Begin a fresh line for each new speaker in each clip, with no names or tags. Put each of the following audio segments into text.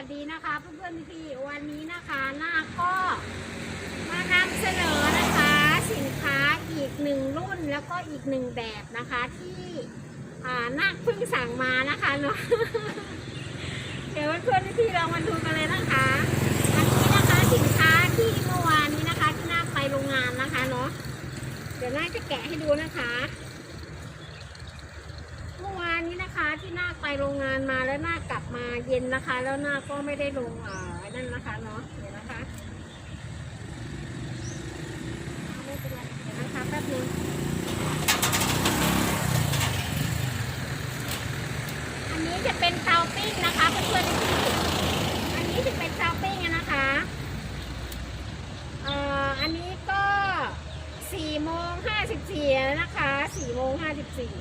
วัสดีนะคะเพื่อนๆพี่วันนี้นะคะหน้าก็มานำเสนอนะคะ สินค้าอีกหนึ่งรุ่นแล้วก็อีกหนึ่งแบบนะคะที่อ่านาเพิ่งสั่งมานะคะเนาะเดี๋ยวเพื่อนๆพี่ๆเรามาดูกันเลยนะคะอันนี้นะคะสินค้าที่เมื่อวานนี้นะคะที่น้าไปโรงงานนะคะเนาะเดี๋ยวนาจะแกะให้ดูนะคะ เมื่อวานนี้นะคะที่นาคไปโรงงานมาแล้วนาคกลับมาเย็นนะคะ แล้วหน้าก็ไม่ได้ลงอ่าไอ้นั่นนะคะเนาะเดี๋ยวนะคะไม่เป็นไรเดี๋ยวนะคะแป๊บนึงอันนี้จะเป็นเตาปิ้งนะคะเพื่อนๆที่อันนี้จะเป็นเตาปิ้งอะนะคะเอ่ออันนี้ก็สี่โมงห้าสิบสี่นะคะสี่โมงห้าสิบสี่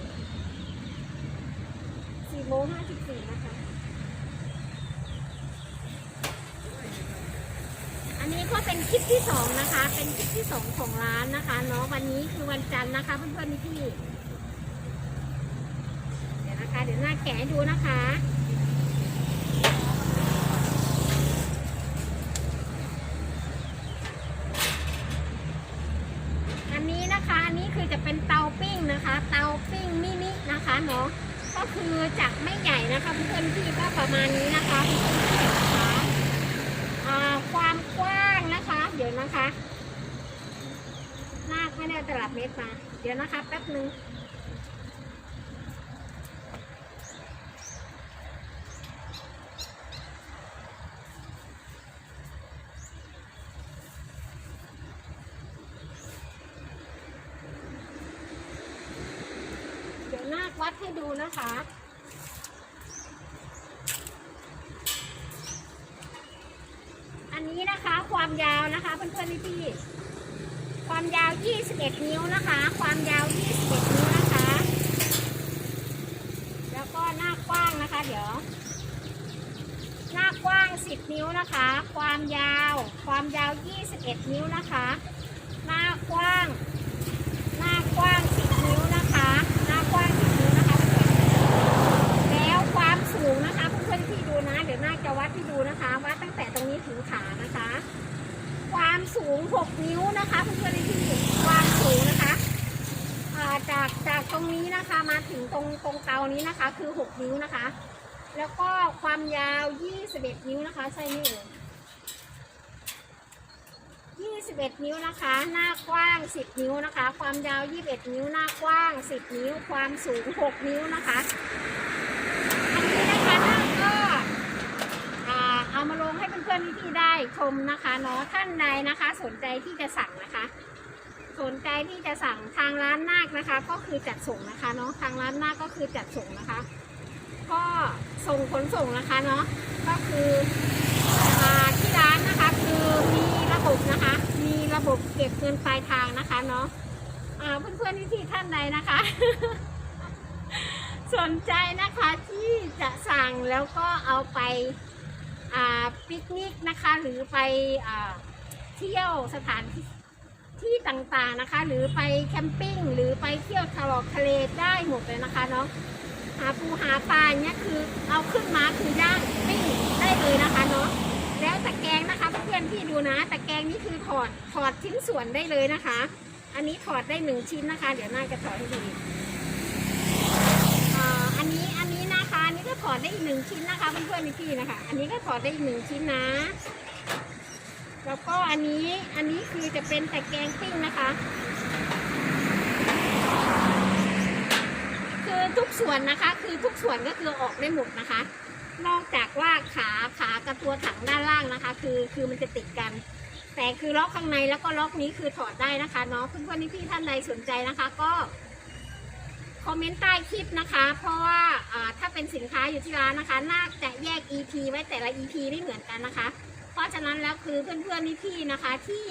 สี่โมงห้าสิบสี่นะคะ อันนี้ก็ เป็นคลิปที่สองนะคะ เป็นคลิปที่สองของร้านนะคะเนาะวันนี้คือวันจันทร์นะคะเพื่อนๆพี่เดี๋ยวนะคะ เดี๋ยวหน้าแกะดูนะคะอันนี้นะคะอันนี้คือจะเป็นเตาปิ้งนะคะ เตาปิ้งมินินะคะเนาะก็คือจะไม่ใหญ่นะคะเพื่อนๆพี่ก็ประมาณนี้นะคะเพื่อนพี่นะคะความกว้าง นะคะเดี๋ยวนะคะนาคไม่ได้ตลับเมตรมา เดี๋ยวนะคะแป๊บนึงเดี๋ยวนาควัดให้ดูนะคะ อันนี้นะ ความยาวนะคะเพื่อนๆพี่ๆความยาว 21 นิ้วนะคะ ความยาว 21 นิ้วนะคะ แล้วก็หน้ากว้างนะคะ เดี๋ยว หน้ากว้าง 10 นิ้วนะคะ ความยาว ความยาว 21 นิ้วนะคะ หน้ากว้าง หน้ากว้าง 10 นิ้วนะคะ หน้ากว้าง 10 นิ้วนะคะเพื่อนๆแล้วความสูงนะคะเพื่อนๆที่ดูนะ เดี๋ยวหน้าจะวัดให้ดูนะคะ วัดตั้งแต่ตรงนี้ถึงขานะคะ ความ สูง 6 นิ้วนะคะเพื่อนๆที่ความสูงนะคะาจากจากตรงนี้นะคะมาถึงตรงตรงเตานี้นะคะคือ 6 นิ้วนะคะ แล้วก็ความยาว 21 นิ้วนะคะ ใช่ไหมเอ่ย21 นิ้วนะคะ หน้ากว้าง 10 นิ้วนะคะ ความยาว 21 นิ้ว หน้ากว้าง 10 นิ้ว ความสูง 6 นิ้วนะคะ อันนี้นะคะหน้าก็อ่าเอามาลงให้เพื่อนๆพี่ๆได้ช มนะคะเนาะท่านใดนะคะ สนใจที่จะสั่งนะคะ สนใจที่จะสั่งทางร้านนาคนะคะ ก็คือจัดส่งนะคะเนาะทางร้านนาคก็คือจัดส่งนะคะ ก็ส่งขนส่งนะคะเนาะก็คืออ่าที่ร้านนะคะคือมีระบบนะคะ มีระบบเก็บเงินปลายทางนะคะเนาะอ่าเพื่อนๆที่ท่านใดนะคะ สนใจนะคะที่จะสั่งแล้วก็เอาไป ปิกนิกนะคะหรือไปเที่ยวสถานที่ที่ต่างๆนะคะ หรือไปแคมปิ้งหรือไปเที่ยวทะเลทะเลได้หมดเลยนะคะเนาะหาปูหาปลาเนี่ยคือเอาขึ้นมาคือย่างปิ้งได้เลยนะคะเนาะแล้วตะแกรงนะคะเพื่อนๆที่ดูนะตะแกรงนี่คือถอดถอดชิ้นส่วนได้เลยนะคะ อันนี้ถอดได้หนึ่งชิ้นนะคะ เดี๋ยวน่าจะถอดให้ดูอ่าอันนี้อันนี้นะคะอันนี้ ก็ถอดได้อีกหนึ่งชิ้นนะคะเพื่อนๆพี่ๆนะคะ อันนี้ก็ถอดได้อีกหนึ่งชิ้นนะ แล้วก็อันนี้อันนี้คือจะเป็นแตะแกงปิ้งนะคะ คือทุกส่วนนะคะ คือทุกส่วนก็คือออกได้หมดนะคะ นอกจากว่าขาขากับตัวถังด้านล่างนะคะ คือคือมันจะติดกัน แต่คือล็อกข้างในแล้วก็ล็อกนี้คือถอดได้นะคะเนาะเพื่อนๆพี่ๆท่านใดสนใจนะคะ ก็ คอมเมนต์ใต้คลิปนะคะ เพราะว่าถ้าเป็นสินค้าอยู่ที่ร้านนะคะน่าจะแยก EP ไว้แต่ละ EP ไม่เหมือนกันนะคะ เพราะฉะนั้นแล้วคือเพื่อนๆพี่ๆนะคะที่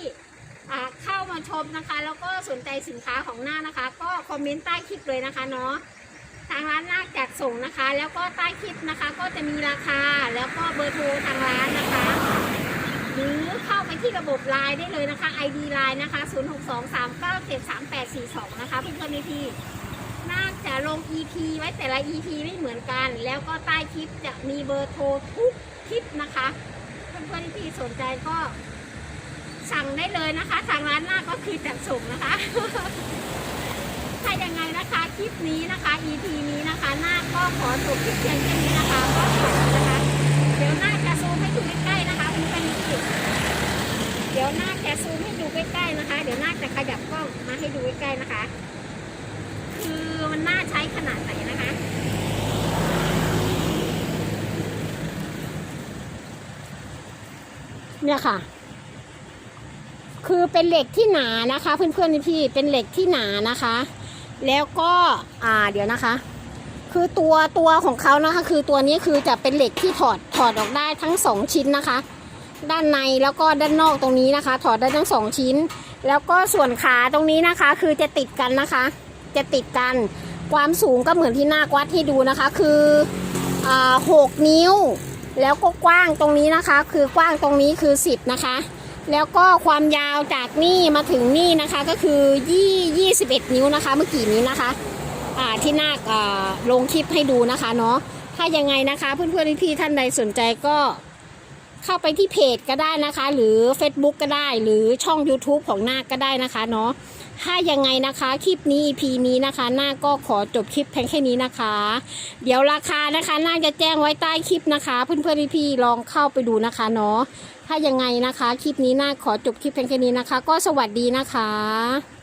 เข้ามาชมนะคะ แล้วก็สนใจสินค้าของหน้านะคะ ก็คอมเมนต์ใต้คลิปเลยนะคะเนาะทางร้านนาคจัดส่งนะคะ แล้วก็ใต้คลิปนะคะ ก็จะมีราคาแล้วก็เบอร์โทรทางร้านนะคะ หรือเข้าไปที่ระบบไลน์ได้เลยนะคะ ID ไลน์นะคะ 0623973842 นะคะเพื่อนๆพี่ๆ น่าจะลง EP ไว้แต่ละ EP ไม่เหมือนกัน แล้วก็ใต้คลิปจะมีเบอร์โทรทุกคลิปนะคะ เพื่อนๆที่สนใจก็สั่งได้เลยนะคะ ทางร้านหน้าก็คือจัดส่งนะคะ ถ้ายังไงนะคะคลิปนี้นะคะ EP นี้นะคะหน้าก็ขอจบคลิปเพียงแค่นี้นะคะก็จบนะคะ เดี๋ยวหน้าจะซูมให้ดูใกล้ๆนะคะคุณเป็นจิเดี๋ยวหน้าจะซูมให้ดูใกล้ๆนะคะ เดี๋ยวหน้าจะขยับกล้องมาให้ดูใกล้ๆนะคะ มันน่าใช้ขนาดไหนนะคะเนี่ยค่ะ คือเป็นเหล็กที่หนานะคะ เพื่อนๆพี่เป็นเหล็กที่หนานะคะ แล้วก็อ่าเดี๋ยวนะคะ คือตัวตัวของเขานะคะ คือตัวนี้คือจะเป็นเหล็กที่ถอดถอดออกได้ทั้งสองชิ้นนะคะ ด้านในแล้วก็ด้านนอกตรงนี้นะคะ ถอดได้ทั้งสองชิ้น แล้วก็ส่วนขาตรงนี้นะคะ คือจะติดกันนะคะ จะติดกัน ความสูงก็เหมือนที่หน้าวัดให้ดูนะคะ คือหกนิ้ว แล้วก็กว้างตรงนี้นะคะ คือกว้างตรงนี้คือ 10 นะคะ แล้วก็ความยาวจากนี่มาถึงนี่นะคะก็คือยี่21นิ้วนะคะ เมื่อกี้นี้นะคะอ่าที่หน้าอ่าลงคลิปให้ดูนะคะเนาะถ้ายังไงนะคะเพื่อนๆพี่ๆท่านใดสนใจก็เข้าไปที่เพจก็ได้นะคะ หรือ Facebook ก็ได้ หรือช่อง YouTube ของนาคก็ได้นะคะเนาะ ถ้ายังไงนะคะคลิปนี้ EP นี้นะคะน้าก็ขอจบคลิปเพียงแค่นี้นะคะ เดี๋ยวราคานะคะน่าจะแจ้งไว้ใต้คลิปนะคะ เพื่อนๆพี่ๆลองเข้าไปดูนะคะเนาะถ้ายังไงนะคะคลิปนี้น้าขอจบคลิปเพียงแค่นี้นะคะ ก็สวัสดีนะคะ